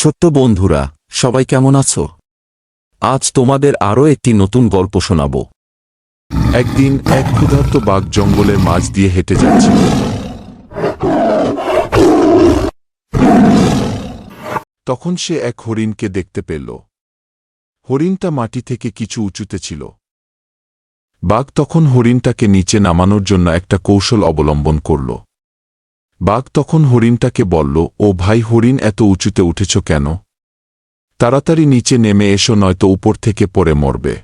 ছোট্ট বন্ধুরা, সবাই কেমন আছো? আজ তোমাদের আরও একটি নতুন গল্প শোনাব। একদিন এক ক্ষুধার্ত বাঘ জঙ্গলের মাঝ দিয়ে হেঁটে যাচ্ছিল তখন সে এক হরিণকে দেখতে পেল। হরিণটা মাটি থেকে কিছু উঁচুতে ছিল। বাঘ তখন হরিণটাকে নিচে নামানোর জন্য একটা কৌশল অবলম্বন করল। বাঘ তখন হরিণটাকে বলল, ও ভাই, হরিণ এত উঁচুতে উঠেছ কেন? তাড়াতাড়ি নিচে নেমে এসো, নয়তো উপর থেকে পড়ে মরবে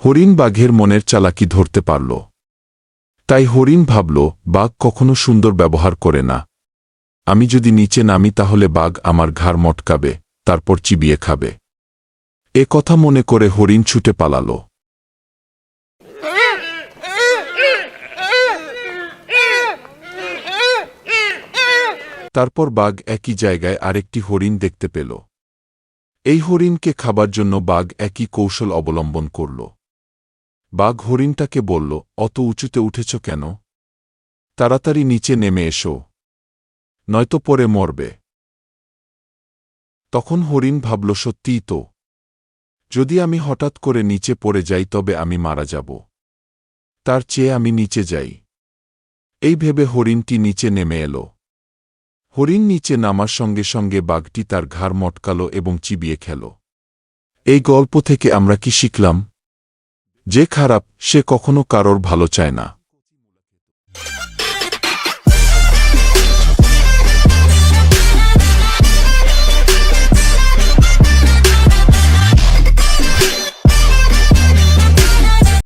হরিণ বাঘের মনের চালাকি ধরতে পারল। তাই হরিণ ভাবল, বাঘ কখনো সুন্দর ব্যবহার করে না। আমি যদি নিচে নামি, তাহলে বাঘ আমার ঘাড় মটকাবে, তারপর চিবিয়ে খাবে এ কথা মনে করে হরিণ ছুটে পালাল। তারপর বাঘ একই জায়গায় আরেকটি হরিণ দেখতে পেল। এই হরিণকে খাবার জন্য বাঘ একই কৌশল অবলম্বন করল। বাঘ হরিণটাকে বলল, অত উঁচুতে উঠেছ কেন? তাড়াতাড়ি নিচে নেমে এসো। নয়তো পরে মরবে। তখন হরিণ ভাবল, সত্যিই তো। যদি আমি হঠাৎ করে নিচে পড়ে যাই, তবে আমি মারা যাব। তার চেয়ে আমি নিচে যাই। এই ভেবে হরিণটি নিচে নেমে এলো। হরিণ নিচে নামার সঙ্গে সঙ্গে বাঘটি তার ঘাড় মটকাল এবং চিবিয়ে খেল। এই গল্প থেকে আমরা কি শিখলাম? যে খারাপ, সে কখনো কারোর ভালো চায় না।